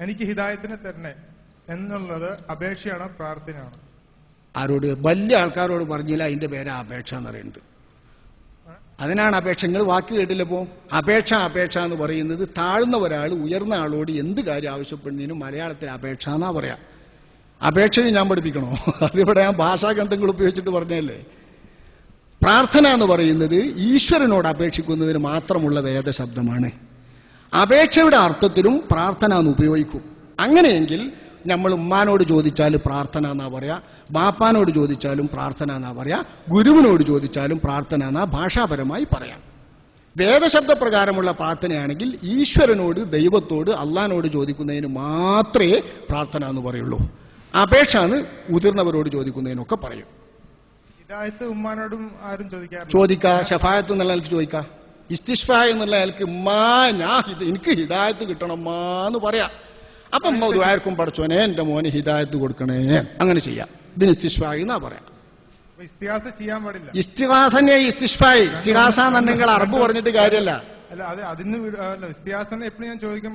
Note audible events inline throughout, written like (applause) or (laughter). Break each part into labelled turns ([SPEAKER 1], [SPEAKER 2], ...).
[SPEAKER 1] എനിക്ക് ഹിദായത്തിനെ തരണേ എന്നുള്ളത് അപേക്ഷയാണ് പ്രാർത്ഥനയാണ്.
[SPEAKER 2] ആരോട് വലിയ ആൾക്കാരോട് പറഞ്ഞില്ല അതിന്റെ പേരാ അപേക്ഷ എന്ന് പറയുന്നത്. അതിനാണ് അപേക്ഷ. നിങ്ങൾ വാക്ക് കേട്ടില്ലപ്പോ അപേക്ഷ അപേക്ഷ എന്ന് പറയുന്നത് താഴ്ന്ന ഒരാൾ ഉയർന്ന ആളോട് എന്ത് കാര്യം ആവശ്യപ്പെടുന്നതിനും മലയാളത്തിൽ അപേക്ഷ എന്നാ പറയാ. അപേക്ഷയും ഞാൻ പഠിപ്പിക്കണോ? (laughs) അതിവിടെ ഞാൻ ഭാഷാ ഗ്രന്ഥങ്ങൾ ഉപയോഗിച്ചിട്ട് പറഞ്ഞല്ലേ പ്രാർത്ഥന എന്ന് പറയുന്നത് ഈശ്വരനോട് അപേക്ഷിക്കുന്നതിന് മാത്രമുള്ള വേദശബ്ദമാണ്. അപേക്ഷയുടെ അർത്ഥത്തിലും പ്രാർത്ഥന എന്ന് ഉപയോഗിക്കും. അങ്ങനെയെങ്കിൽ നമ്മൾ ഉമ്മാനോട് ചോദിച്ചാൽ പ്രാർത്ഥന എന്നാ പറയാ ബാപ്പാനോട് ചോദിച്ചാലും പ്രാർത്ഥന എന്നാ പറയാ ഗുരുവിനോട് ചോദിച്ചാലും പ്രാർത്ഥന എന്നാ ഭാഷാപരമായി പറയാം. വേദശബ്ദ പ്രകാരമുള്ള പ്രാർത്ഥനയാണെങ്കിൽ ഈശ്വരനോട് ദൈവത്തോട് അള്ളഹാനോട് ചോദിക്കുന്നതിന് മാത്രമേ പ്രാർത്ഥന എന്ന് പറയുള്ളൂ. അപേക്ഷ എന്ന് മുതിർന്നവരോട് ചോദിക്കുന്നതിനൊക്കെ പറയും. ചോദിക്ക ഷഫായത്ത് നിലനിൽക്ക് ചോദിക്ക. ഇസ്തിഷ്ഫ എന്നുള്ള അയാൾക്ക് മാ ഞാൻ എനിക്ക് ഹിദായത്ത് കിട്ടണം മാ എന്ന് പറയാം. അപ്പം ആർക്കും പഠിച്ചോനെ എന്റെ മോന് ഹിദായത്ത് കൊടുക്കണേ അങ്ങനെ ചെയ്യാം. ഇതിന് ഇസ്തിഷ്ഫായി എന്നാ പറയാം. ഇസ്തിഹാസനെ ഇസ്തിഷ്ഫായി. ഇസ്തിഹാസ എന്നുണ്ടെങ്കിൽ അറബ് പറഞ്ഞിട്ട് കാര്യമല്ല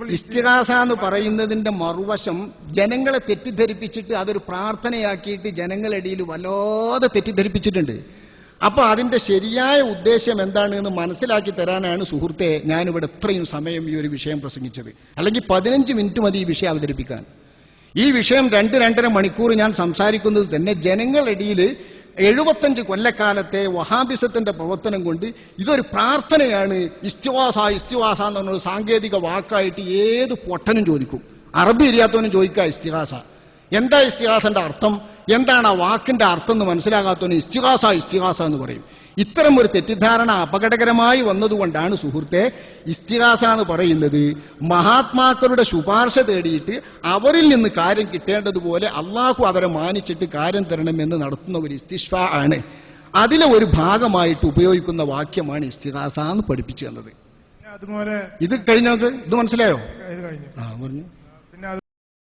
[SPEAKER 2] ഇസ്തിഹാസ എന്ന് പറയുന്നതിന്റെ മറുവശം ജനങ്ങളെ തെറ്റിദ്ധരിപ്പിച്ചിട്ട് അതൊരു പ്രാർത്ഥനയാക്കിയിട്ട് ജനങ്ങളിടയിൽ വല്ലാതെ തെറ്റിദ്ധരിപ്പിച്ചിട്ടുണ്ട്. അപ്പൊ അതിന്റെ ശരിയായ ഉദ്ദേശം എന്താണ് എന്ന് മനസ്സിലാക്കി തരാനാണ് സുഹൃത്തെ ഞാനിവിടെ ഇത്രയും സമയം ഈ ഒരു വിഷയം പ്രസംഗിച്ചത്. അല്ലെങ്കിൽ പതിനഞ്ച് മിനിറ്റ് മതി ഈ വിഷയം അവതരിപ്പിക്കാൻ. ഈ വിഷയം രണ്ട് രണ്ടര മണിക്കൂർ ഞാൻ സംസാരിക്കുന്നത് തന്നെ ജനങ്ങളിടയിൽ എഴുപത്തഞ്ച് കൊല്ലക്കാലത്തെ വഹാബിസത്തിന്റെ പ്രവർത്തനം കൊണ്ട് ഇതൊരു പ്രാർത്ഥനയാണ്. ഇസ്തിവാസ ഇസ്തിവാസ എന്ന് പറഞ്ഞ സാങ്കേതിക വാക്കായിട്ട് ഏത് പൊട്ടനും ചോദിക്കും. അറബി അറിയാത്തവനും ചോദിക്കുക ഇസ്തിഹാസ എന്താ ഇസ്തിഹാസന്റെ അർത്ഥം? എന്താണ് ആ വാക്കിന്റെ അർത്ഥം എന്ന് മനസ്സിലാകാത്തവന് ഇസ്തിഹാസ ഇസ്തിഹാസ എന്ന് പറയും. ഇത്തരം ഒരു തെറ്റിദ്ധാരണ അപകടകരമായി വന്നതുകൊണ്ടാണ് സുഹൃത്തെ ഇസ്തിഹാസ എന്ന് പറയുന്നത്. മഹാത്മാക്കളുടെ ശുപാർശ തേടിയിട്ട് അവരിൽ നിന്ന് കാര്യം കിട്ടേണ്ടതുപോലെ അള്ളാഹു അവരെ മാനിച്ചിട്ട് കാര്യം തരണമെന്ന് നടത്തുന്ന ഒരു ഇസ്തിഷ്ഫ ആണ്. അതിലെ ഒരു ഭാഗമായിട്ട് ഉപയോഗിക്കുന്ന വാക്യമാണ് ഇസ്തിഹാസ എന്ന് പഠിപ്പിച്ചു തന്നത്. ഇത് കഴിഞ്ഞ ഇത് മനസ്സിലായോ? ആ പറഞ്ഞു.